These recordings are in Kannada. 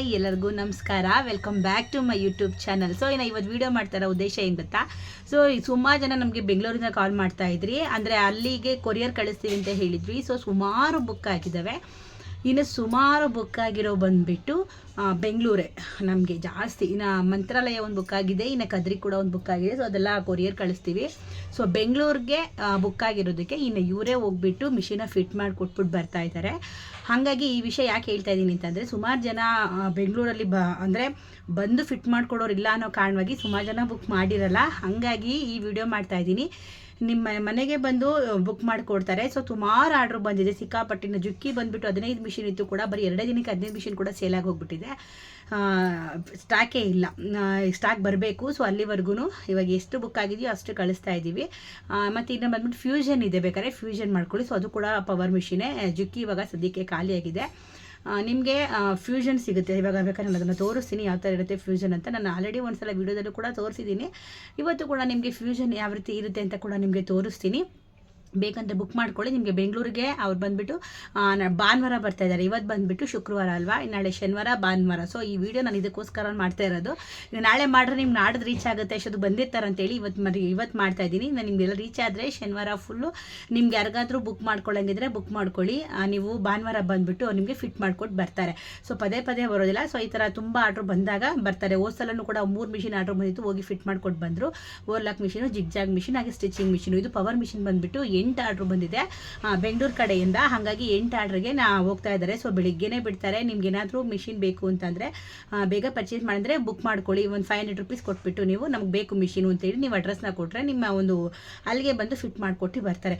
ಹಾಯ್ ಎಲ್ಲರಿಗೂ ನಮಸ್ಕಾರ. Welcome back to my YouTube channel so ಇನ್ನು ಇವತ್ತು ವೀಡಿಯೋ ಮಾಡ್ತಾರ ಉದ್ದೇಶ ಏನು ಗೊತ್ತಾ? ಸೊ ಸುಮಾರು ಜನ ನಮಗೆ ಬೆಂಗಳೂರಿಂದ ಕಾಲ್ ಮಾಡ್ತಾ ಇದ್ರಿ. ಅಂದರೆ ಅಲ್ಲಿಗೆ ಕೊರಿಯರ್ ಕಳಿಸ್ತೀವಿ ಅಂತ ಹೇಳಿದ್ವಿ. ಸೊ ಸುಮಾರು ಬುಕ್ ಆಗಿದ್ದಾವೆ ಇನ್ನು ಸುಮಾರು ಬುಕ್ ಆಗಿರೋ ಬಂದುಬಿಟ್ಟು ಬೆಂಗಳೂರೇ. ನಮಗೆ ಜಾಸ್ತಿ, ಇನ್ನು ಮಂತ್ರಾಲಯ ಒಂದು ಬುಕ್ ಆಗಿದೆ, ಇನ್ನು ಕದ್ರಿ ಕೂಡ ಒಂದು ಬುಕ್ ಆಗಿದೆ ಸೊ ಅದೆಲ್ಲ ಕೊರಿಯರ್ ಕಳಿಸ್ತೀವಿ. ಸೊ ಬೆಂಗಳೂರಿಗೆ ಬುಕ್ ಆಗಿರೋದಕ್ಕೆ ಇನ್ನು ಇವರೇ ಹೋಗ್ಬಿಟ್ಟು ಮಿಷಿನ ಫಿಟ್ ಮಾಡಿ ಕೊಟ್ಬಿಟ್ಟು ಬರ್ತಾ ಇದ್ದಾರೆ. ಹಾಗಾಗಿ ಈ ವಿಷಯ ಯಾಕೆ ಹೇಳ್ತಾ ಇದ್ದೀನಿ ಅಂತಂದರೆ, ಸುಮಾರು ಜನ ಬೆಂಗಳೂರಲ್ಲಿ ಬ, ಅಂದರೆ ಬಂದು ಫಿಟ್ ಮಾಡ್ಕೊಡೋರು ಇಲ್ಲ ಅನ್ನೋ ಕಾರಣವಾಗಿ ಸುಮಾರು ಜನ ಬುಕ್ ಮಾಡಿರಲ್ಲ. ಹಾಗಾಗಿ ಈ ವಿಡಿಯೋ ಮಾಡ್ತಾ ಇದ್ದೀನಿ ನಿಮ್ಮ ಮನೆಗೆ ಬಂದು ಬುಕ್ ಮಾಡಿಕೊಡ್ತಾರೆ. ಸೊ ಸುಮಾರು ಆರ್ಡ್ರ್ ಬಂದಿದೆ. ಸಿಕ್ಕಾಪಟ್ಟಿನ ಜುಕ್ಕಿ ಬಂದುಬಿಟ್ಟು ಹದಿನೈದು ಮಿಷಿನ್ ಇತ್ತು ಕೂಡ. ಬರೀ ಎರಡೇ ದಿನಕ್ಕೆ ಹದಿನೈದು ಮಿಷಿನ್ ಕೂಡ ಸೇಲಾಗಿ ಹೋಗ್ಬಿಟ್ಟಿದೆ ಸ್ಟಾಕೇ ಇಲ್ಲ. ಸ್ಟಾಕ್ ಬರಬೇಕು. ಸೊ ಅಲ್ಲಿವರೆಗೂ ಇವಾಗ ಎಷ್ಟು ಬುಕ್ ಆಗಿದೆಯೋ ಅಷ್ಟು ಕಳಿಸ್ತಾ ಇದ್ದೀವಿ. ಮತ್ತು ಇನ್ನು ಬಂದ್ಬಿಟ್ಟು ಫ್ಯೂಷನ್ ಇದೆ ಬೇಕಾದ್ರೆ ಫ್ಯೂಷನ್ ಮಾಡ್ಕೊಳ್ಳಿ. ಸೊ ಅದು ಕೂಡ ಪವರ್ ಮಿಷಿನೇ ಜುಕ್ಕಿ ಇವಾಗ ಸದ್ಯಕ್ಕೆ ಖಾಲಿಯಾಗಿದೆ. ನಿಮಗೆ ಫ್ಯೂಷನ್ ಸಿಗುತ್ತೆ. ಇವಾಗ ಬೇಕಾದ್ರೆ ನಾನು ಅದನ್ನು ತೋರಿಸ್ತೀನಿ, ಯಾವ ಥರ ಇರುತ್ತೆ ಫ್ಯೂಷನ್ ಅಂತ. ನಾನು ಆಲ್ರೆಡಿ ಒಂದು ಸಲ ವೀಡಿಯೋದಲ್ಲೂ ಕೂಡ ತೋರಿಸಿದ್ದೀನಿ. ಇವತ್ತು ಕೂಡ ನಿಮಗೆ ಫ್ಯೂಷನ್ ಯಾವ ರೀತಿ ಇರುತ್ತೆ ಅಂತ ಕೂಡ ನಿಮಗೆ ತೋರಿಸ್ತೀನಿ. ಬೇಕಂತ ಬುಕ್ ಮಾಡ್ಕೊಳ್ಳಿ. ನಿಮಗೆ ಬೆಂಗಳೂರಿಗೆ ಅವ್ರು ಬಂದುಬಿಟ್ಟು ಭಾನುವಾರ ಬರ್ತಾ ಇದ್ದಾರೆ ಇವತ್ತು ಬಂದುಬಿಟ್ಟು ಶುಕ್ರವಾರ ಅಲ್ವಾ? ನಾಳೆ ಶನಿವಾರ, ಭಾನುವಾರ. ಸೊ ಈ ವಿಡಿಯೋ ನಾನು ಇದಕ್ಕೋಸ್ಕರ ಮಾಡ್ತಾ ಇರೋದು. ನಾಳೆ ಮಾಡಿದ್ರೆ ನಿಮ್ಗೆ ನಾಡ್ದು ರೀಚ್ ಆಗುತ್ತೆ. ಅಷ್ಟೊಂದು ಬಂದಿರ್ತಾರೆ ಅಂತೇಳಿ ಇವತ್ತು ಮರಿ ಇವತ್ತು ಮಾಡ್ತಾ ಇದ್ದೀನಿ. ನಾನು ನಿಮಗೆಲ್ಲ ರೀಚ್ ಆದರೆ ಶನಿವಾರ ಫುಲ್ಲು ನಿಮ್ಗೆ ಯಾರಿಗಾದರೂ ಬುಕ್ ಮಾಡ್ಕೊಳ್ಳಂಗಿದ್ರೆ ಬುಕ್ ಮಾಡ್ಕೊಳ್ಳಿ. ನೀವು ಭಾನುವಾರ ಬಂದುಬಿಟ್ಟು ನಿಮಗೆ ಫಿಟ್ ಮಾಡ್ಕೊಟ್ಟು ಬರ್ತಾರೆ. ಸೊ ಪದೇ ಪದೇ ಬರೋದಿಲ್ಲ. ಸೊ ಈ ಥರ ತುಂಬ ಆರ್ಡ್ರ್ ಬಂದಾಗ ಬರ್ತಾರೆ. ಓಸಲನ್ನು ಸಲನೂ ಕೂಡ ಮೂರು ಮಿಷಿನ್ ಆರ್ಡ್ರ್ ಬಂದಿತ್ತು. ಹೋಗಿ ಫಿಟ್ ಮಾಡ್ಕೊಟ್ಟು ಬಂದರು. ಓರ್ಲಾಕ್ ಮಿಷಿನು ಜಿಗ್ಜಾಗ್ ಮಿಷಿನ್ ಹಾಗೆ ಸ್ಟಿಚಿಂಗ್ ಮಿಷಿನು ಇದು ಪವರ್ ಮಿಷಿನ್ ಬಂದುಬಿಟ್ಟು ಎಂಟು ಆರ್ಡ್ರ್ ಬಂದಿದೆ. ಬೆಂಗಳೂರು ಕಡೆಯಿಂದ. ಹಾಗಾಗಿ ಎಂಟು ಆರ್ಡ್ರಿಗೆ ನಾ ಹೋಗ್ತಾ ಇದ್ದಾರೆ. ಸೊ, ಬೆಳಿಗ್ಗೆನೆ ಬಿಡ್ತಾರೆ. ನಿಮ್ಗೆ ಏನಾದರೂ ಮಿಷಿನ್ ಬೇಕು ಅಂತಂದರೆ ಬೇಗ ಪರ್ಚೇಸ್ ಮಾಡಿದ್ರೆ ಬುಕ್ ಮಾಡ್ಕೊಳ್ಳಿ. ಒಂದು ಫೈವ್ ಹಂಡ್ರೆಡ್ ರುಪೀಸ್ ಕೊಟ್ಬಿಟ್ಟು ನೀವು ನಮ್ಗೆ ಬೇಕು ಮಿಷಿನ್ ಅಂತೇಳಿ ನೀವು ಅಡ್ರೆಸ್ನ ಕೊಟ್ಟರೆ ನಿಮ್ಮ ಒಂದು ಅಲ್ಲಿಗೆ ಬಂದು ಫಿಟ್ ಮಾಡಿಕೊಟ್ಟು ಬರ್ತಾರೆ.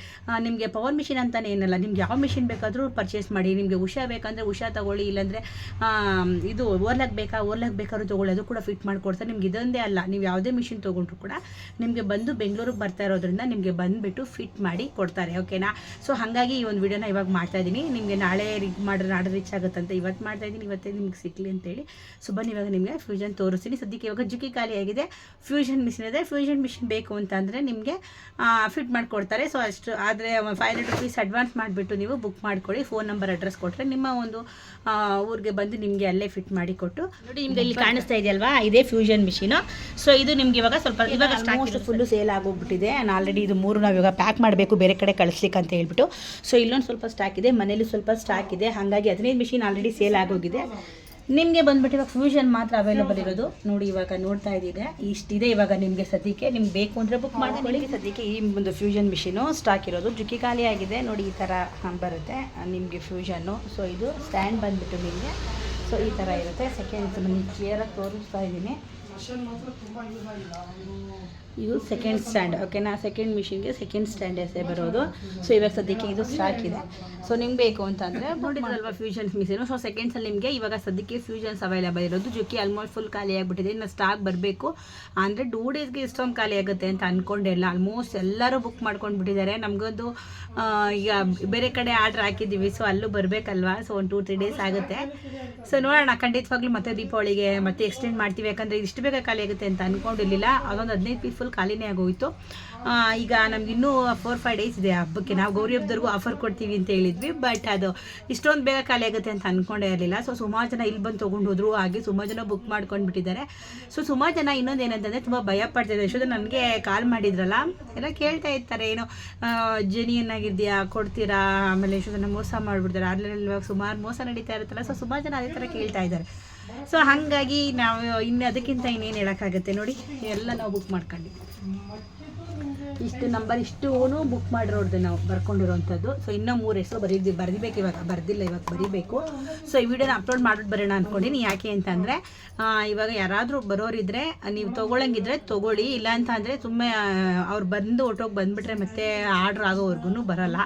ನಿಮಗೆ ಪವರ್ ಮಿಷಿನ್ ಅಂತಲೇ ಏನಲ್ಲ, ನಿಮ್ಗೆ ಯಾವ ಮಿಷಿನ್ ಬೇಕಾದರೂ ಪರ್ಚೇಸ್ ಮಾಡಿ. ನಿಮಗೆ ಉಷಾ ಬೇಕಂದರೆ ಉಷಾ ತಗೊಳ್ಳಿ, ಇಲ್ಲಾಂದರೆ ಇದು ಓರ್ಲಾಕ್ ಬೇಕಾ ಓರ್ಲಾಕ್ ಬೇಕಾದ್ರೂ ತೊಗೊಳ್ಳಿ, ಅದು ಕೂಡ ಫಿಟ್ ಮಾಡಿಕೊಡ್ತಾರೆ. ನಿಮ್ಗೆ ಇದೊಂದೇ ಅಲ್ಲ. ನೀವು ಯಾವುದೇ ಮಿಷಿನ್ ತೊಗೊಂಡ್ರು ಕೂಡ ನಿಮಗೆ ಬಂದು ಬೆಂಗಳೂರಿಗೆ ಬರ್ತಾ ಇರೋದ್ರಿಂದ ನಿಮಗೆ ಬಂದುಬಿಟ್ಟು ಫಿಟ್ ಮಾಡಿ ಕೊಡ್ತಾರೆ ಓಕೆನಾ ಸೊ ಹಾಗಾಗಿ ಈ ಒಂದು ವಿಡಿಯೋನ ಇವಾಗ ಮಾಡ್ತಾ ಇದ್ದೀನಿ. ನಿಮಗೆ ನಾಳೆ ರೀಚ್ ಮಾಡಿದ್ರೆ ನಾಳೆ ರೀಚ್ ಆಗುತ್ತಂತ ಇವತ್ತು ಮಾಡ್ತಾ ಇದ್ದೀನಿ. ಇವತ್ತೇ ನಿಮ್ಗೆ ಸಿಕ್ಕಲಿ ಅಂತೇಳಿ. ಸೊ ಬನ್ನಿ ಇವಾಗ ನಿಮಗೆ ಫ್ಯೂಷನ್ ತೋರಿಸ್ತೀನಿ. ಸದ್ಯಕ್ಕೆ ಇವಾಗ ಜುಕ್ಕಿ ಖಾಲಿ ಆಗಿದೆ. ಫ್ಯೂಷನ್ ಮಿಷಿನ್ ಇದೆ. ಫ್ಯೂಷನ್ ಮಿಷಿನ್ ಬೇಕು ಅಂತಂದರೆ ನಿಮಗೆ ಫಿಟ್ ಮಾಡಿಕೊಡ್ತಾರೆ. ಸೊ ಅಷ್ಟು ಆದರೆ ಫೈವ್ ಹಂಡ್ರೆಡ್ ರುಪೀಸ್ ಅಡ್ವಾನ್ಸ್ ಮಾಡಿಬಿಟ್ಟು ನೀವು ಬುಕ್ ಮಾಡ್ಕೊಳ್ಳಿ. ಫೋನ್ ನಂಬರ್ ಅಡ್ರೆಸ್ ಕೊಟ್ಟರೆ ನಿಮ್ಮ ಒಂದು ಊರಿಗೆ ಬಂದು ನಿಮಗೆ ಅಲ್ಲೇ ಫಿಟ್ ಮಾಡಿ ಕೊಟ್ಟು ನೋಡಿ ನಿಮ್ಗೆ ಇಲ್ಲಿ ಕಾಣಿಸ್ತಾ ಇದೆಯಲ್ವಾ? ಇದೇ ಫ್ಯೂಷನ್ ಮಿಷಿನು ಸೊ ಇದು ನಿಮ್ಗೆ ಇವಾಗ ಸ್ವಲ್ಪ ಇವಾಗ ಸ್ಟಾಕ್ ಫುಲ್ಲು ಸೇಲ್ ಆಗೋಗ್ಬಿಟ್ಟಿದೆ. ನಾನು ಆಲ್ರೆಡಿ ಇದು ಮೂರು ನಾವು ಇವಾಗ ಪ್ಯಾಕ್ ಮಾಡಬೇಕು. ಬೇರೆ ಕಡೆ ಕಳಿಸ್ಲಿಕ್ಕೆ ಅಂತ ಹೇಳ್ಬಿಟ್ಟು. ಸೊ ಇಲ್ಲೊಂದು ಸ್ವಲ್ಪ ಸ್ಟಾಕ್ ಇದೆ ಮನೇಲಿ ಸ್ವಲ್ಪ ಸ್ಟಾಕ್ ಇದೆ. ಹಾಗಾಗಿ ಹದಿನೈದು ಮಿಷಿನ್ ಆಲ್ರೆಡಿ ಸೇಲ್ ಆಗೋಗಿದೆ. ನಿಮಗೆ ಬಂದ್ಬಿಟ್ಟು ಇವಾಗ ಫ್ಯೂಷನ್ ಮಾತ್ರ ಅವೈಲೇಬಲ್ ಇರೋದು. ನೋಡಿ ಇವಾಗ ನೋಡ್ತಾ ಇದ್ದೀರಾ? ಇಷ್ಟಿದೆ ಇವಾಗ ನಿಮಗೆ ಸದ್ಯಕ್ಕೆ. ನಿಮ್ಗೆ ಬೇಕು ಅಂದರೆ ಬುಕ್ ಮಾಡ್ಕೊಳ್ಳಿ. ಸದ್ಯಕ್ಕೆ ಈ ಒಂದು ಫ್ಯೂಷನ್ ಮಿಷಿನು ಸ್ಟಾಕ್ ಇರೋದು. ಜುಕ್ಕಿ ಖಾಲಿ ಆಗಿದೆ. ನೋಡಿ ಈ ಥರ ಬರುತ್ತೆ. ನಿಮಗೆ ಫ್ಯೂಷನ್ನು ಸೊ ಇದು ಸ್ಟ್ಯಾಂಡ್ ಬಂದ್ಬಿಟ್ಟು ನಿಮಗೆ. ಸೊ ಈ ಥರ ಇರುತ್ತೆ. ಸೆಕೆಂಡ್ ನಿಮಗೆ ಕ್ಲಿಯರಾಗಿ ತೋರಿಸ್ತಾ ಇದ್ದೀನಿ. ಇದು ಸೆಕೆಂಡ್ ಸ್ಟ್ಯಾಂಡ್ ಓಕೆನಾ ಸೆಕೆಂಡ್ ಮಿಷಿನ್ಗೆ ಸೆಕೆಂಡ್ ಸ್ಟ್ಯಾಂಡ್ ಎಸೆ ಬರೋದು. ಸೊ ಇವಾಗ ಸದ್ಯಕ್ಕೆ ಇದು ಸ್ಟಾಕ್ ಇದೆ. ಸೊ ನಿಮ್ಗೆ ಬೇಕು ಅಂತಂದರೆ ನೋಡಿದ್ರಲ್ವಾ ಫ್ಯೂಷನ್ಸ್ ಮಿಷಿನು ಸೊ ಸೆಕೆಂಡ್ಸಲ್ಲಿ ನಿಮಗೆ ಇವಾಗ ಸದ್ಯಕ್ಕೆ ಫ್ಯೂಷನ್ಸ್ ಅವೈಲೇಬಲ್ ಇರೋದು. ಜುಕ್ಕಿ ಆಲ್ಮೋಸ್ಟ್ ಫುಲ್ ಖಾಲಿ ಆಗಿಬಿಟ್ಟಿದೆ. ಇನ್ನು ಸ್ಟಾಕ್ ಬರಬೇಕು. ಅಂದರೆ ಟೂ ಡೇಸ್ಗೆ ಇಷ್ಟೊಂದು ಖಾಲಿ ಆಗುತ್ತೆ ಅಂತ ಅಂದ್ಕೊಂಡಿಲ್ಲ ಆಲ್ಮೋಸ್ಟ್ ಎಲ್ಲರೂ ಬುಕ್ ಮಾಡ್ಕೊಂಡ್ಬಿಟ್ಟಿದ್ದಾರೆ. ನಮಗೊಂದು ಈಗ ಬೇರೆ ಕಡೆ ಆರ್ಡ್ರ್ ಹಾಕಿದ್ದೀವಿ. ಸೊ ಅಲ್ಲೂ ಬರಬೇಕಲ್ವಾ? ಸೊ ಒಂದು ಟೂ ತ್ರೀ ಡೇಸ್ ಆಗುತ್ತೆ. ಸೊ ನೋಡೋಣ. ಖಂಡಿತವಾಗ್ಲೂ ಮತ್ತೆ ದೀಪಾವಳಿಗೆ ಮತ್ತೆ ಎಕ್ಸ್ಟೆಂಡ್ ಮಾಡ್ತೀವಿ. ಯಾಕಂದರೆ ಇಷ್ಟು ಬೇಗ ಖಾಲಿ ಆಗುತ್ತೆ ಅಂತ ಅಂದ್ಕೊಂಡಿರಲಿಲ್ಲ ಅದೊಂದು ಹದಿನೈದು ಪೀಸ್ ಫುಲ್ ಖಾಲಿನೇ ಆಗೋಯಿತು. ಈಗ ನಮ್ಗೆ ಇನ್ನೂ ಫೋರ್ ಫೈವ್ ಡೇಸ್ ಇದೆ ಹಬ್ಬಕ್ಕೆ. ನಾವು ಗೌರಿ ಹಬ್ಬದವರೆಗೂ ಆಫರ್ ಕೊಡ್ತೀವಿ ಅಂತ ಹೇಳಿದ್ವಿ ಬಟ್ ಅದು ಇಷ್ಟೊಂದು ಬೇಗ ಖಾಲಿ ಆಗುತ್ತೆ ಅಂತ ಅಂದ್ಕೊಂಡೇ ಇರಲಿಲ್ಲ. ಸೊ ಸುಮಾರು ಜನ ಇಲ್ಲಿ ಬಂದು ತೊಗೊಂಡು ಹೋದ್ರು, ಹಾಗೆ ಸುಮಾರು ಜನ ಬುಕ್ ಮಾಡ್ಕೊಂಡ್ಬಿಟ್ಟಿದ್ದಾರೆ. ಸೊ ಸುಮಾರು ಜನ ಇನ್ನೊಂದು ಏನಂತಂದರೆ ತುಂಬ ಭಯ ಪಡ್ತಿದ್ದಾರೆ. ಯಶೋಧ ನನಗೆ ಕಾಲ್ ಮಾಡಿದ್ರಲ್ಲ, ಎಲ್ಲ ಕೇಳ್ತಾ ಇರ್ತಾರೆ, ಏನೋ ಜೆನಿಯನ್ ಆಗಿದೆಯಾ ಕೊಡ್ತೀರಾ? ಆಮೇಲೆ ಯಶೋಧನ ಮೋಸ ಮಾಡಿಬಿಡ್ತಾರೆ. ಆನ್ಲೈನಲ್ಲಿ ಇವಾಗ ಸುಮಾರು ಮೋಸ ನಡೀತಾ ಇರುತ್ತಲ್ಲ ಸೊ ಸುಮಾರು ಜನ ಅದೇ ಥರ ಕೇಳ್ತಾ ಇದ್ದಾರೆ. ಸೊ ಹಾಗಾಗಿ ನಾವು ಇನ್ನು ಅದಕ್ಕಿಂತ ಇನ್ನೇನು ಹೇಳೋಕ್ಕಾಗುತ್ತೆ ನೋಡಿ, ಎಲ್ಲ ನಾವು ಬುಕ್ ಮಾಡ್ಕೊಂಡಿದ್ದೀವಿ. ಇಷ್ಟು ನಂಬರ್ ಇಷ್ಟು ಬುಕ್ ಮಾಡಿರೋದು ನಾವು ಬರ್ಕೊಂಡಿರೋವಂಥದ್ದು ಸೊ ಇನ್ನೂ ಮೂರು ಹೆಸರು ಬರೀದಿ ಬರ್ದಿಬೇಕು ಇವಾಗ. ಬರ್ದಿಲ್ಲ, ಇವಾಗ ಬರೀಬೇಕು. ಸೊ ಈ ವಿಡಿಯೋನ ಅಪ್ಲೋಡ್ ಮಾಡ್ಬಿಟ್ಟು ಬರೋಣ ಅಂದ್ಕೊಂಡಿನಿ ಯಾಕೆ ಅಂತಂದರೆ ಇವಾಗ ಯಾರಾದರೂ ಬರೋರಿದ್ರೆ, ನೀವು ತೊಗೊಳಂಗಿದ್ರೆ ತೊಗೊಳ್ಳಿ. ಇಲ್ಲ ಅಂತ ಅಂದರೆ ಸುಮ್ಮನೆ ಅವ್ರು ಬಂದು ಒಟ್ಟೋಗಿ ಬಂದುಬಿಟ್ರೆ ಮತ್ತೆ ಆರ್ಡ್ರ್ ಆಗೋವರೆಗೂ ಬರೋಲ್ಲ.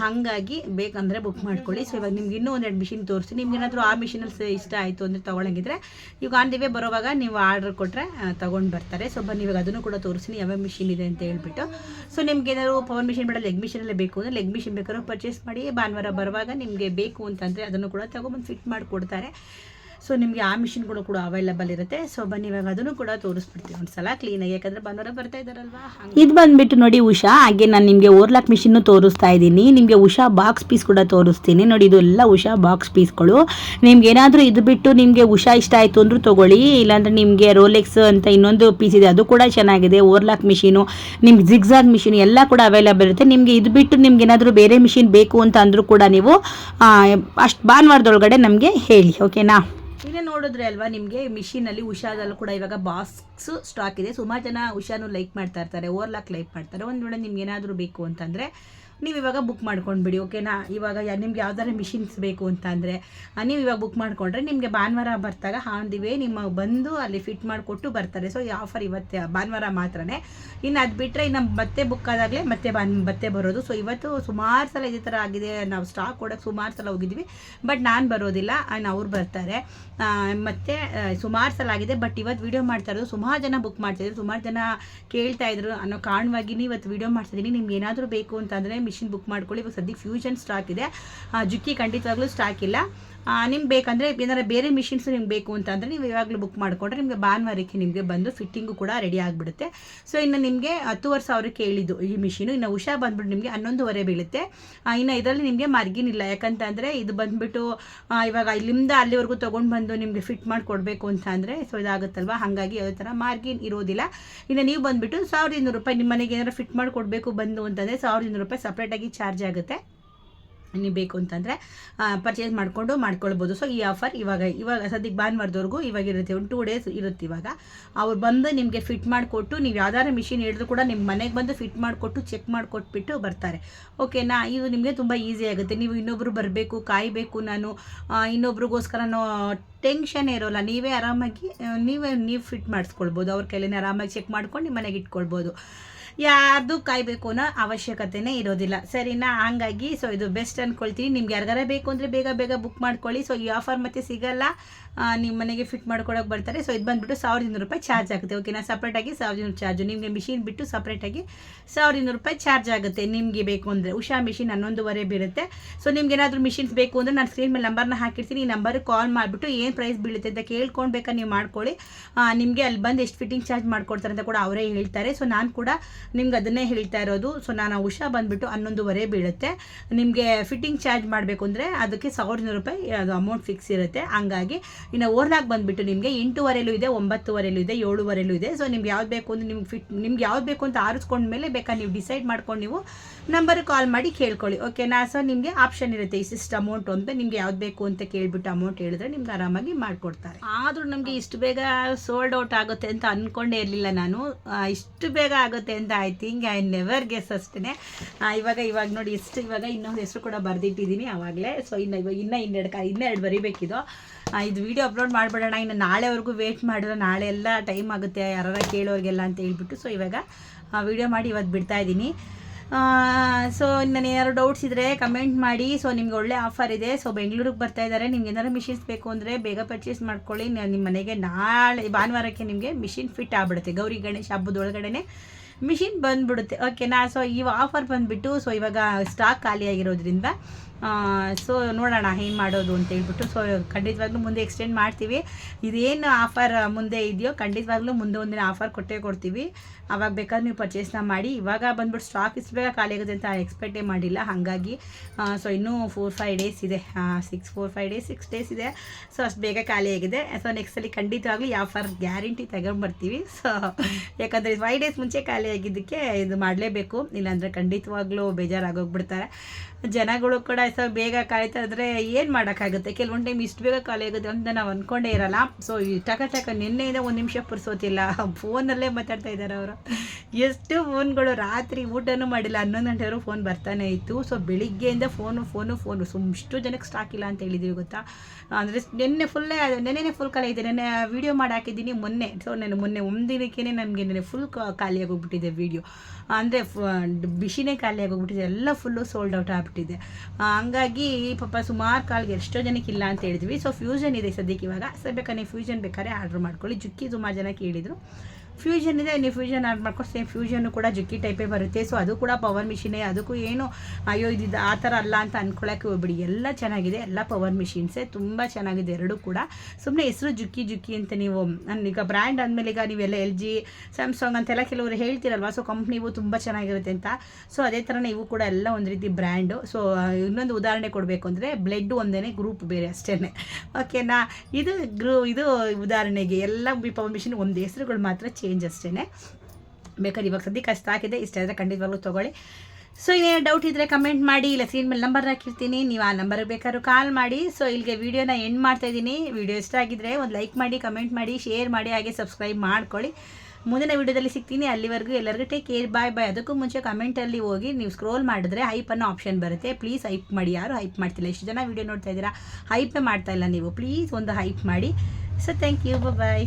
ಹಾಗಾಗಿ ಬೇಕಂದರೆ ಬುಕ್ ಮಾಡ್ಕೊಳ್ಳಿ. ಸೊ ಇವಾಗ ನಿಮ್ಗೆ ಇನ್ನೂ ಒಂದೆರಡು ಮಿಷಿನ್ ತೋರಿಸಿ ನಿಮ್ಗೆ ಏನಾದರೂ ಆ ಮಿಷಿನಲ್ಲಿ ಇಷ್ಟ ಆಯಿತು ಅಂದರೆ ತೊಗೊಳಂಗಿದ್ರೆ, ಇವಾಗ ಆನ್ ದಿ ಬರೋವಾಗ ನೀವು ಆರ್ಡ್ರ್ ಕೊಟ್ಟರೆ ತೊಗೊಂಡು ಬರ್ತಾರೆ. ಸೊ ಬನ್ನಿ, ಇವಾಗ ಅದನ್ನು ಕೂಡ ತೋರಿಸ್ತೀನಿ ಯಾವ ಮಿಷಿನ್ ಇದೆ ಅಂತ ಹೇಳ್ಬಿಟ್ಟು. ಸೊ ನಿಮ್ಗೆ ಏನಾದ್ರು ಪವರ್ ಮಿಷಿನ್ ಬೇಡ ಲೆಗ್ ಮಿಷಿನಲ್ಲೇ ಬೇಕು ಅಂದರೆ ಲೆಗ್ ಮಿಷಿನ್ ಬೇಕಾದ್ರೂ ಪರ್ಚೇಸ್ ಮಾಡಿ, ಭಾನುವಾರ ಬರುವಾಗ ನಿಮಗೆ ಬೇಕು ಅಂತಂದರೆ ಅದನ್ನು ಕೂಡ ತಗೊಂಡ್ಬಂದು ಫಿಟ್ ಮಾಡಿಕೊಡ್ತಾರೆ. ಸೊ ನಿಮಗೆ ಆ ಮಿಷಿನ್ಗಳು ಕೂಡ ಅವೈಲಬಲ್ ಇರುತ್ತೆ. ಸೊ ಬನ್ನಿ, ಇವಾಗ ಅದನ್ನು ಕೂಡ ತೋರಿಸ್ಬಿಡ್ತೀವಿ ಒಂದ್ಸಲ ಕ್ಲೀನಾಗಿ ಯಾಕಂದರೆ ಬಂದವರ ಬರ್ತಾ ಇದ್ದಾರಲ್ವಾ? ಇದು ಬಂದ್ಬಿಟ್ಟು ನೋಡಿ ಉಷಾ, ಹಾಗೆ ನಾನು ನಿಮಗೆ ಓರ್ಲಾಕ್ ಮಿಷಿನ್ನು ತೋರಿಸ್ತಾ ಇದ್ದೀನಿ. ನಿಮಗೆ ಉಷಾ ಬಾಕ್ಸ್ ಪೀಸ್ ಕೂಡ ತೋರಿಸ್ತೀನಿ. ನೋಡಿ, ಇದು ಎಲ್ಲ ಉಷಾ ಬಾಕ್ಸ್ ಪೀಸ್ಗಳು ನಿಮ್ಗೆ ಏನಾದರೂ ಇದು ಬಿಟ್ಟು ನಿಮಗೆ ಉಷಾ ಇಷ್ಟ ಆಯಿತು ಅಂದರೂ ತೊಗೊಳ್ಳಿ. ಇಲ್ಲಾಂದರೆ ನಿಮಗೆ ರೋಲೆಕ್ಸ್ ಅಂತ ಇನ್ನೊಂದು ಪೀಸ್ ಇದೆ. ಅದು ಕೂಡ ಚೆನ್ನಾಗಿದೆ. ಓರ್ಲಾಕ್ ಮಿಷಿನು ನಿಮ್ಗೆ ಜಿಗ್ಜಾಗ್ ಮಿಷಿನ್ ಎಲ್ಲ ಕೂಡ ಅವೈಲಬಲ್ ಇರುತ್ತೆ. ನಿಮಗೆ ಇದು ಬಿಟ್ಟು ನಿಮ್ಗೆ ಏನಾದರೂ ಬೇರೆ ಮಿಷಿನ್ ಬೇಕು ಅಂತ ಅಂದರೂ ಕೂಡ ನೀವು ಅಷ್ಟು ಭಾನುವಾರದೊಳಗಡೆ ನಮಗೆ ಹೇಳಿ ಓಕೆನಾ ಈಗ ನೋಡಿದ್ರೆ ಅಲ್ವಾ, ನಿಮಗೆ ಮಿಷಿನಲ್ಲಿ ಉಷಾದಲ್ಲೂ ಕೂಡ ಇವಾಗ ಬಾಕ್ಸ್ ಸ್ಟಾಕ್ ಇದೆ. ಸುಮಾರು ಜನ ಉಷಾನು ಲೈಕ್ ಮಾಡ್ತಾ ಇರ್ತಾರೆ ಓರ್ಲಾಕ್ ಲೈಕ್ ಮಾಡ್ತಾರೆ. ಒಂದು ವೇಳೆ ನಿಮ್ಗೆ ಏನಾದರೂ ಬೇಕು ಅಂತಂದರೆ ನೀವು ಇವಾಗ ಬುಕ್ ಮಾಡ್ಕೊಂಡ್ಬಿಡಿ ಓಕೆನಾ ಇವಾಗ ನಿಮ್ಗೆ ಯಾವ್ದಾರ ಮಿಷಿನ್ಸ್ ಬೇಕು ಅಂತ ಅಂದರೆ ನೀವು ಇವಾಗ ಬುಕ್ ಮಾಡಿಕೊಂಡ್ರೆ ನಿಮಗೆ ಭಾನುವಾರ ಬರ್ತಾಗ ಆನ್ ದಿ ವೇ ನಿಮ್ಮ ಬಂದು ಅಲ್ಲಿ ಫಿಟ್ ಮಾಡಿಕೊಟ್ಟು ಬರ್ತಾರೆ. ಸೊ ಈ ಆಫರ್ ಇವತ್ತೆ, ಭಾನುವಾರ ಮಾತ್ರನೇ. ಇನ್ನು ಅದು ಬಿಟ್ಟರೆ ಇನ್ನು ಮತ್ತೆ ಬುಕ್ ಆದಾಗಲೇ ಮತ್ತೆ ಬಾನ್, ಮತ್ತೆ ಬರೋದು. ಸೊ ಇವತ್ತು ಸುಮಾರು ಸಲ ಇದೇ ಥರ ಆಗಿದೆ. ನಾವು ಸ್ಟಾಕ್ ಕೊಡೋಕ್ಕೆ ಸುಮಾರು ಸಲ ಹೋಗಿದ್ವಿ ಬಟ್ ನಾನು ಬರೋದಿಲ್ಲ. ಆ್ಯಂಡ್ ಅವ್ರು ಬರ್ತಾರೆ. ಮತ್ತೆ ಸುಮಾರು ಸಲ ಆಗಿದೆ. ಬಟ್ ಇವತ್ತು ವಿಡಿಯೋ ಮಾಡ್ತಾ ಇರೋದು ಸುಮಾರು ಜನ ಬುಕ್ ಮಾಡ್ತಾಯಿದ್ರು ಸುಮಾರು ಜನ ಕೇಳ್ತಾ ಇದ್ರು. ಅನ್ನೋ ಕಾರಣವಾಗಿ ಇವತ್ತು ವಿಡಿಯೋ ಮಾಡ್ತಿದ್ದೀನಿ ನಿಮ್ಗೆ ಏನಾದರೂ ಬೇಕು ಅಂತಂದರೆ ಮಿಷಿನ್ ಬುಕ್ ಮಾಡ್ಕೊಳ್ಳಿ. ಇವಾಗ ಸದ್ಯಕ್ಕೆ ಫ್ಯೂಷನ್ ಸ್ಟಾಕ್ ಇದೆ. ಜುಕ್ಕಿ ಖಂಡಿತವಾಗ್ಲೂ ಸ್ಟಾಕ್ ಇಲ್ಲ. ನಿಮ್ಗೆ ಬೇಕಂದರೆ ಏನಾರು ಬೇರೆ ಮಿಷಿನ್ಸ್ ನಿಮ್ಗೆ ಬೇಕು ಅಂತಂದರೆ ನೀವು ಇವಾಗಲೂ ಬುಕ್ ಮಾಡಿಕೊಂಡ್ರೆ ನಿಮಗೆ ಭಾನುವಾರಕ್ಕೆ ನಿಮಗೆ ಬಂದು ಫಿಟ್ಟಿಂಗು ಕೂಡ ರೆಡಿ ಆಗಿಬಿಡುತ್ತೆ. ಸೊ ಇನ್ನು ನಿಮಗೆ ಹತ್ತುವರೆ ಸಾವಿರಕ್ಕೆ ಕೇಳಿದ್ದು ಈ ಮಿಷಿನು ಇನ್ನು ಉಷಾ ಬಂದ್ಬಿಟ್ಟು ನಿಮಗೆ ಹನ್ನೊಂದುವರೆ ಬೀಳುತ್ತೆ. ಇನ್ನು ಇದರಲ್ಲಿ ನಿಮಗೆ ಮಾರ್ಗಿನ್ ಇಲ್ಲ. ಯಾಕಂತಂದರೆ ಇದು ಬಂದ್ಬಿಟ್ಟು ಇವಾಗ ಇಲ್ಲಿಂದ ಅಲ್ಲಿವರೆಗೂ ತೊಗೊಂಡು ಬಂದು ನಿಮಗೆ ಫಿಟ್ ಮಾಡಿ ಕೊಡಬೇಕು ಅಂತ ಅಂದರೆ ಸೊ ಇದಾಗುತ್ತಲ್ವ? ಹಾಗಾಗಿ ಯಾವುದೇ ಥರ ಮಾರ್ಗಿನ್ ಇರೋದಿಲ್ಲ. ಇನ್ನು ನೀವು ಬಂದುಬಿಟ್ಟು ಸಾವಿರದ ಇನ್ನೂರು ರೂಪಾಯಿ ನಿಮ್ಮ ಮನೆಗೆ ಏನಾರು ಫಿಟ್ ಮಾಡಿ ಕೊಡಬೇಕು ಬಂದು ಅಂತಂದರೆ ಸಾವಿರದ ಇನ್ನೂರು ರೂಪಾಯಿ ಸಪ್ರೇಟಾಗಿ ಚಾರ್ಜ್ ಆಗುತ್ತೆ. ನೀವು ಬೇಕು ಅಂತಂದರೆ ಪರ್ಚೇಸ್ ಮಾಡಿಕೊಂಡು ಮಾಡ್ಕೊಳ್ಬೋದು. ಸೊ ಈ ಆಫರ್ ಇವಾಗ ಇವಾಗ ಸದ್ಯಕ್ಕೆ ಭಾನುವಾರದವರೆಗೂ ಇವಾಗ ಇರುತ್ತೆ. ಒಂದು ಟೂ ಡೇಸ್ ಇರುತ್ತೆ ಇವಾಗ. ಅವ್ರು ಬಂದು ನಿಮಗೆ ಫಿಟ್ ಮಾಡಿಕೊಟ್ಟು, ನೀವು ಯಾವ್ದಾರ ಮಿಷಿನ್ ಹಿಡಿದ್ರು ಕೂಡ ನಿಮ್ಮ ಮನೆಗೆ ಬಂದು ಫಿಟ್ ಮಾಡಿಕೊಟ್ಟು ಚೆಕ್ ಮಾಡಿಕೊಟ್ಬಿಟ್ಟು ಬರ್ತಾರೆ. ಓಕೆನಾ ಇದು ನಿಮಗೆ ತುಂಬ ಈಸಿ ಆಗುತ್ತೆ. ನೀವು ಇನ್ನೊಬ್ಬರು ಬರಬೇಕು, ಕಾಯಬೇಕು ನಾನು ಇನ್ನೊಬ್ರಿಗೋಸ್ಕರ ಟೆನ್ಷನ್ ಇರೋಲ್ಲ. ನೀವೇ ಆರಾಮಾಗಿ ನೀವೇ, ನೀವು ಫಿಟ್ ಮಾಡಿಸ್ಕೊಳ್ಬೋದು. ಅವ್ರ ಕೈಲೇ ಆರಾಮಾಗಿ ಚೆಕ್ ಮಾಡ್ಕೊಂಡು ನಿಮ್ಮ ಮನೆಗೆ ಇಟ್ಕೊಳ್ಬೋದು. ಯಾರ್ದು ಕಾಯಬೇಕು ಅನ್ನೋ ಅವಶ್ಯಕತೆನೇ ಇರೋದಿಲ್ಲ. ಸರಿನಾ? ಹಂಗಾಗಿ ಸೊ ಇದು ಬೆಸ್ಟ್ ಅಂದ್ಕೊಳ್ತೀನಿ ನಿಮ್ಗೆ ಯಾರಿಗಾರ ಬೇಕು ಅಂದರೆ ಬೇಗ ಬೇಗ ಬುಕ್ ಮಾಡ್ಕೊಳ್ಳಿ. ಸೊ ಈ ಆಫರ್ ಮತ್ತೆ ಸಿಗಲ್ಲ. ನಿಮ್ಮ ಮನೆಗೆ ಫಿಟ್ ಮಾಡ್ಕೊಳಕ್ಕೆ ಬರ್ತಾರೆ. ಸೊ ಇದು ಬಂದುಬಿಟ್ಟು ಸಾವಿರದ ಇನ್ನೂರು ರೂಪಾಯಿ ಚಾರ್ಜ್ ಆಗುತ್ತೆ. ಓಕೆನಾ ಸಪ್ರೇಟಾಗಿ ಸಾವಿರದ ಇನ್ನೂರು ಚಾರ್ಜು ನಿಮಗೆ ಮಿಷಿನ್ ಬಿಟ್ಟು ಸಪ್ರೇಟಾಗಿ ಸಾವಿರದ ಇನ್ನೂರು ರೂಪಾಯಿ ಚಾರ್ಜ್ ಆಗುತ್ತೆ ನಿಮಗೆ ಬೇಕು ಅಂದರೆ. ಉಷಾ ಮಿಷಿನ್ ಹನ್ನೊಂದುವರೆ ಬೀಳುತ್ತೆ. ಸೊ ನಿಮ್ಗೆ ಏನಾದರೂ ಮಿಷಿನ್ಸ್ ಬೇಕು ಅಂದರೆ ನಾನು ಸ್ಕ್ರೀನ್ ಮೇಲೆ ನಂಬರ್ನ ಹಾಕಿರ್ತೀನಿ. ಈ ನಂಬರ್ಗೆ ಕಾಲ್ ಮಾಡಿಬಿಟ್ಟು ಏನು ಪ್ರೈಸ್ ಬೀಳುತ್ತೆ ಅಂತ ಕೇಳ್ಕೊಂಡು ನೀವು ಮಾಡ್ಕೊಳ್ಳಿ. ನಿಮಗೆ ಅಲ್ಲಿ ಬಂದು ಎಷ್ಟು ಫಿಟ್ಟಿಂಗ್ ಚಾರ್ಜ್ ಮಾಡ್ಕೊಡ್ತಾರೆ ಅಂತ ಕೂಡ ಅವರೇ ಹೇಳ್ತಾರೆ. ಸೊ ನಾನು ಕೂಡ ನಿಮ್ಗೆ ಅದನ್ನೇ ಹೇಳ್ತಾ ಇರೋದು. ಸೊ ನಾನು ಉಷಾ ಬಂದುಬಿಟ್ಟು ಹನ್ನೊಂದುವರೆ ಬೀಳುತ್ತೆ. ನಿಮಗೆ ಫಿಟ್ಟಿಂಗ್ ಚಾರ್ಜ್ ಮಾಡಬೇಕು ಅಂದರೆ ಅದಕ್ಕೆ ಸಾವಿರದ ರೂಪಾಯಿ, ಅದು ಅಮೌಂಟ್ ಫಿಕ್ಸ್ ಇರುತ್ತೆ. ಹಂಗಾಗಿ ಇನ್ನು ಓರ್ಲಾಕ್ ಬಂದುಬಿಟ್ಟು ನಿಮಗೆ ಎಂಟೂವರೆಲೂ ಇದೆ, ಒಂಬತ್ತುವರೆಲೂ ಇದೆ, ಏಳುವರೆಲೂ ಇದೆ. ಸೊ ನಿಮ್ಗೆ ಯಾವ್ದು ಬೇಕು ಅಂದರೆ ನಿಮ್ಗೆ ಫಿಟ್ ನಿಮ್ಗೆ ಯಾವ್ದು ಬೇಕು ಅಂತ ಆರಿಸ್ಕೊಂಡ ಮೇಲೆ ಬೇಕಾ ನೀವು ಡಿಸೈಡ್ ಮಾಡ್ಕೊಂಡು ನೀವು ನಂಬರ್ ಕಾಲ್ ಮಾಡಿ ಕೇಳ್ಕೊಳ್ಳಿ. ಓಕೆನಾ ಸರ್ ನಿಮಗೆ ಆಪ್ಷನ್ ಇರುತ್ತೆ ಇಷ್ಟಿಷ್ಟು ಅಮೌಂಟ್ ಅಂತ. ನಿಮ್ಗೆ ಯಾವ್ದು ಬೇಕು ಅಂತ ಕೇಳ್ಬಿಟ್ಟು ಅಮೌಂಟ್ ಹೇಳಿದ್ರೆ ನಿಮ್ಗೆ ಆರಾಮಾಗಿ ಮಾಡಿಕೊಡ್ತಾರೆ. ಆದರೂ ನಮಗೆ ಇಷ್ಟು ಬೇಗ ಸೋಲ್ಡ್ ಔಟ್ ಆಗುತ್ತೆ ಅಂತ ಅಂದ್ಕೊಂಡೇ ಇರಲಿಲ್ಲ ನಾನು. ಇಷ್ಟು ಬೇಗ ಆಗುತ್ತೆ ಅಂತ I think I never guess ಅಷ್ಟೇ ಇವಾಗ ಇವಾಗ ನೋಡಿ ಎಷ್ಟು ಇವಾಗ ಇನ್ನೊಂದು ಹೆಸರು ಕೂಡ ಬರೆದಿಟ್ಟಿದ್ದೀನಿ ಆವಾಗಲೇ. ಸೊ ಇನ್ನು ಇವಾಗ ಇನ್ನೂ ಇನ್ನೆರಡು ಕ ಇನ್ನೆರಡು ಬರಿಬೇಕಿದು. ಇದು ವಿಡಿಯೋ ಅಪ್ಲೋಡ್ ಮಾಡಿಬಿಡೋಣ ಇನ್ನು ನಾಳೆವರೆಗೂ ವೇಟ್ ಮಾಡಿದ್ರೆ ನಾಳೆ ಎಲ್ಲ ಟೈಮ್ ಆಗುತ್ತೆ. ಯಾರು ಕೇಳೋರಿಗೆಲ್ಲ ಅಂತ ಹೇಳ್ಬಿಟ್ಟು. ಸೊ ಇವಾಗ ವಿಡಿಯೋ ಮಾಡಿ ಇವತ್ತು ಬಿಡ್ತಾ ಇದ್ದೀನಿ. ಸೊ ನಾನು ಏನಾದ್ರು ಡೌಟ್ಸ್ ಇದ್ದರೆ ಕಮೆಂಟ್ ಮಾಡಿ. ಸೊ ನಿಮ್ಗೆ ಒಳ್ಳೆ ಆಫರ್ ಇದೆ. ಸೊ ಬೆಂಗಳೂರಿಗೆ ಬರ್ತಾ ಇದ್ದಾರೆ. ನಿಮ್ಗೆ ಏನಾದ್ರು ಮಿಷಿನ್ಸ್ ಬೇಕು ಅಂದರೆ ಬೇಗ ಪರ್ಚೇಸ್ ಮಾಡ್ಕೊಳ್ಳಿ. ನಿಮ್ಮ ಮನೆಗೆ ನಾಳೆ, ಭಾನುವಾರಕ್ಕೆ ನಿಮಗೆ ಮಿಷಿನ್ ಫಿಟ್ ಆಗ್ಬಿಡುತ್ತೆ. ಗೌರಿ ಗಣೇಶ ಹಬ್ಬದೊಳಗಡೆ ಮಿಷಿನ್ ಬಂದ್ಬಿಡುತ್ತೆ. ಓಕೆನಾ ಸೊ ಈ ಆಫರ್ ಬಂದುಬಿಟ್ಟು ಸೊ ಇವಾಗ ಸ್ಟಾಕ್ ಖಾಲಿಯಾಗಿರೋದ್ರಿಂದ ಸೊ ನೋಡೋಣ ಏನು ಮಾಡೋದು ಅಂತ ಹೇಳ್ಬಿಟ್ಟು ಸೊ ಖಂಡಿತವಾಗ್ಲೂ ಮುಂದೆ ಎಕ್ಸ್ಟೆಂಡ್ ಮಾಡ್ತೀವಿ. ಇದೇನು ಆಫರ್ ಮುಂದೆ ಇದೆಯೋ, ಖಂಡಿತವಾಗ್ಲೂ ಮುಂದೆ ಒಂದಿನ ಆಫರ್ ಕೊಟ್ಟೇ ಕೊಡ್ತೀವಿ. ಅವಾಗ ಬೇಕಾದ್ರೆ ನೀವು ಪರ್ಚೇಸ್ನ ಮಾಡಿ. ಇವಾಗ ಬಂದ್ಬಿಟ್ಟು ಸ್ಟಾಕ್ ಇಷ್ಟು ಬೇಗ ಖಾಲಿ ಆಗುತ್ತೆ ಅಂತ ಎಕ್ಸ್ಪೆಕ್ಟೇ ಮಾಡಿಲ್ಲ. ಹಾಗಾಗಿ ಸೊ ಇನ್ನೂ ಫೋರ್ ಫೈವ್ ಡೇಸ್ ಇದೆ. Six four five days six days ಇದೆ. ಸೊ ಅಷ್ಟು ಬೇಗ ಖಾಲಿ ಆಗಿದೆ. ಸೊ ನೆಕ್ಸ್ಟ್ ಸಲ ಖಂಡಿತವಾಗ್ಲೂ ಈ ಆಫರ್ ಗ್ಯಾರಂಟಿ ತಗೊಂಡ್ಬರ್ತೀವಿ. ಸೊ ಯಾಕಂದರೆ ಫೈವ್ ಡೇಸ್ ಮುಂಚೆ ಖಾಲಿ ಆಗಿದ್ದಕ್ಕೆ ಇದು ಮಾಡಲೇಬೇಕು. ಇಲ್ಲಾಂದರೆ ಖಂಡಿತವಾಗ್ಲೂ ಬೇಜಾರಾಗೋಗ್ಬಿಡ್ತಾರೆ. ಜನಗಳು ಕೂಡ ಸೊ ಬೇಗ ಕಾಯ್ತಾ ಇದ್ರೆ ಏನು ಮಾಡೋಕ್ಕಾಗುತ್ತೆ? ಕೆಲವೊಂದು ಟೈಮ್ ಇಷ್ಟು ಬೇಗ ಖಾಲಿ ಆಗುತ್ತೆ ಅಂತ ನಾವು ಅಂದ್ಕೊಂಡೇ ಇರಲ್ಲ. ಸೊ ಈ ಟಕ ಟಕ ನಿನ್ನೆಯಿಂದ ಒಂದು ನಿಮಿಷ ಪುರ್ಸೋತಿಲ್ಲ. ಫೋನಲ್ಲೇ ಮಾತಾಡ್ತಾ ಇದ್ದಾರೆ ಅವರು. ಎಷ್ಟು ಫೋನ್ಗಳು ರಾತ್ರಿ ಊಟನೂ ಮಾಡಿಲ್ಲ. ಹನ್ನೊಂದು ಗಂಟೆವರೆಗೂ ಫೋನ್ ಬರ್ತಾನೆ ಇತ್ತು. ಸೊ ಬೆಳಿಗ್ಗೆಯಿಂದ ಫೋನು ಫೋನು ಫೋನು ಸುಮ್ಮಷ್ಟು ಜನಕ್ಕೆ ಸ್ಟಾಕ್ ಇಲ್ಲ ಅಂತ ಹೇಳಿದ್ದೀವಿ ಗೊತ್ತಾ? ಅಂದರೆ ನಿನ್ನೆ ಫುಲ್ಲೇ ನೆನ್ನೆ ಫುಲ್ ಖಾಲಿ ಇದೆ ನೆನ್ನೆ ವೀಡಿಯೋ ಮಾಡಿ ಹಾಕಿದ್ದೀನಿ ಮೊನ್ನೆ. ಸೊ ನಾನು ಮೊನ್ನೆ ಒಂದಿನಕ್ಕೇ ನನಗೆ ನೆನ್ನೆ ಫುಲ್ ಖಾಲಿಯಾಗೋಗ್ಬಿಟ್ಟಿದೆ ವೀಡಿಯೋ ಅಂದರೆ ಬಿಸಿನೇ ಖಾಲಿ ಆಗೋಗ್ಬಿಟ್ಟಿದೆ ಎಲ್ಲ ಫುಲ್ಲು ಸೋಲ್ಡ್ ಔಟ್ ಆಗಿಬಿಟ್ಟಿದೆ. ಹಂಗಾಗಿ ಪಾಪ ಸುಮಾರು ಕಾಲ್ಗೆ ಎಷ್ಟೋ ಜನಕ್ಕೆ ಇಲ್ಲ ಅಂತ ಹೇಳಿದ್ವಿ. ಸೊ ಫ್ಯೂಷನ್ ಇದೆ ಸದ್ಯಕ್ಕೆ ಇವಾಗ. ಸೊ ಬೇಕಾದ್ರೆ ಫ್ಯೂಷನ್ ಬೇಕಾದ್ರೆ ಆರ್ಡ್ರ್ ಮಾಡ್ಕೊಳ್ಳಿ. ಜುಕ್ಕಿ ಸುಮಾರು ಜನ ಕೇಳಿದರು. ಫ್ಯೂಷನ್ ಇದೆ, ನೀವು ಫ್ಯೂಷನ್ ಆಡ್ ಮಾಡ್ಕೊ ಸೇಮ್ ಫ್ಯೂಷನ್ ಕೂಡ ಜುಕ್ಕಿ ಟೈಪೇ ಬರುತ್ತೆ. ಸೊ ಅದು ಕೂಡ ಪವರ್ ಮಿಷಿನೇ ಅದಕ್ಕೂ ಏನು, ಅಯ್ಯೋ, ಇದು ಆ ಥರ ಅಲ್ಲ ಅಂತ ಅನ್ಕೊಳ್ಳೋಕೆ ಹೋಗ್ಬಿಡಿ. ಎಲ್ಲ ಚೆನ್ನಾಗಿದೆ, ಎಲ್ಲ ಪವರ್ ಮಿಷಿನ್ಸೇ ತುಂಬ ಚೆನ್ನಾಗಿದೆ ಎರಡೂ ಕೂಡ. ಸುಮ್ಮನೆ ಹೆಸರು ಜುಕ್ಕಿ ಜುಕ್ಕಿ ಅಂತ ನೀವು ಈಗ ಬ್ರ್ಯಾಂಡ್ ಅಂದಮೇಲೆ ಈಗ ನೀವೆಲ್ಲ ಎಲ್ ಜಿ ಸ್ಯಾಮ್ಸಂಗ್ ಅಂತೆಲ್ಲ ಕೆಲವರು ಹೇಳ್ತಿರಲ್ವ? ಸೊ ಕಂಪ್ನಿವು ತುಂಬ ಚೆನ್ನಾಗಿರುತ್ತೆ ಅಂತ. ಸೊ ಅದೇ ಥರನೇ ಇವು ಕೂಡ ಎಲ್ಲ ಒಂದು ರೀತಿ ಬ್ರ್ಯಾಂಡು ಸೊ ಇನ್ನೊಂದು ಉದಾಹರಣೆ ಕೊಡಬೇಕು ಅಂದರೆ ಬ್ಲೆಡ್ ಒಂದೇ ಗ್ರೂಪ್ ಬೇರೆ ಅಷ್ಟೇ ಓಕೆನಾ ಇದು ಗ್ರೂ ಇದು ಉದಾಹರಣೆಗೆ ಎಲ್ಲ ಪವರ್ ಮಿಷಿನ್ ಒಂದು ಹೆಸರುಗಳು ಮಾತ್ರ ಚೇಂಜ್ ಅಷ್ಟೇ ಬೇಕಾದ್ರೆ ಇವಾಗ ಸದ್ಯಕ್ಕೆ ಅಷ್ಟು ಹಾಕಿದೆ ಇಷ್ಟ ಆದರೆ ಖಂಡಿತವಾಗ್ಲೂ ತೊಗೊಳ್ಳಿ. ಸೊ ಇನ್ನೇನು ಡೌಟ್ ಇದ್ದರೆ ಕಮೆಂಟ್ ಮಾಡಿ, ಇಲ್ಲ ಸ್ಕ್ರೀನ್ ಮೇಲೆ ನಂಬರ್ ಹಾಕಿರ್ತೀನಿ. ನೀವು ಆ ನಂಬರ್ಗೆ ಬೇಕಾದ್ರೂ ಕಾಲ್ ಮಾಡಿ. ಸೊ ಇಲ್ಲಿಗೆ ವೀಡಿಯೋನ ಎಂಡ್ ಮಾಡ್ತಾ ಇದ್ದೀನಿ. ವೀಡಿಯೋ ಇಷ್ಟ ಆಗಿದ್ರೆ ಒಂದು ಲೈಕ್ ಮಾಡಿ ಕಮೆಂಟ್ ಮಾಡಿ ಶೇರ್ ಮಾಡಿ, ಹಾಗೆ ಸಬ್ಸ್ಕ್ರೈಬ್ ಮಾಡ್ಕೊಳ್ಳಿ. ಮುಂದಿನ ವೀಡಿಯೋದಲ್ಲಿ ಸಿಗ್ತೀನಿ. ಅಲ್ಲಿವರೆಗೂ ಎಲ್ಲರಿಗೂ ಟೇಕ್ ಕೇರ್ ಬಾಯ್ ಬಾಯ್ ಅದಕ್ಕೂ ಮುಂಚೆ ಕಮೆಂಟಲ್ಲಿ ಹೋಗಿ ನೀವು ಸ್ಕ್ರೋಲ್ ಮಾಡಿದ್ರೆ ಹೈಪ್ ಅನ್ನೋ ಆಪ್ಷನ್ ಬರುತ್ತೆ. ಪ್ಲೀಸ್ ಹೈಪ್ ಮಾಡಿ. ಯಾರು ಹೈಪ್ ಮಾಡ್ತಿಲ್ಲ? ಎಷ್ಟು ಜನ ವೀಡಿಯೋ ನೋಡ್ತಾ ಇದ್ದೀರಾ? ಹೈಪೇ ಮಾಡ್ತಾ ಇಲ್ಲ ನೀವು. ಪ್ಲೀಸ್ ಒಂದು ಹೈಪ್ ಮಾಡಿ. So thank you bye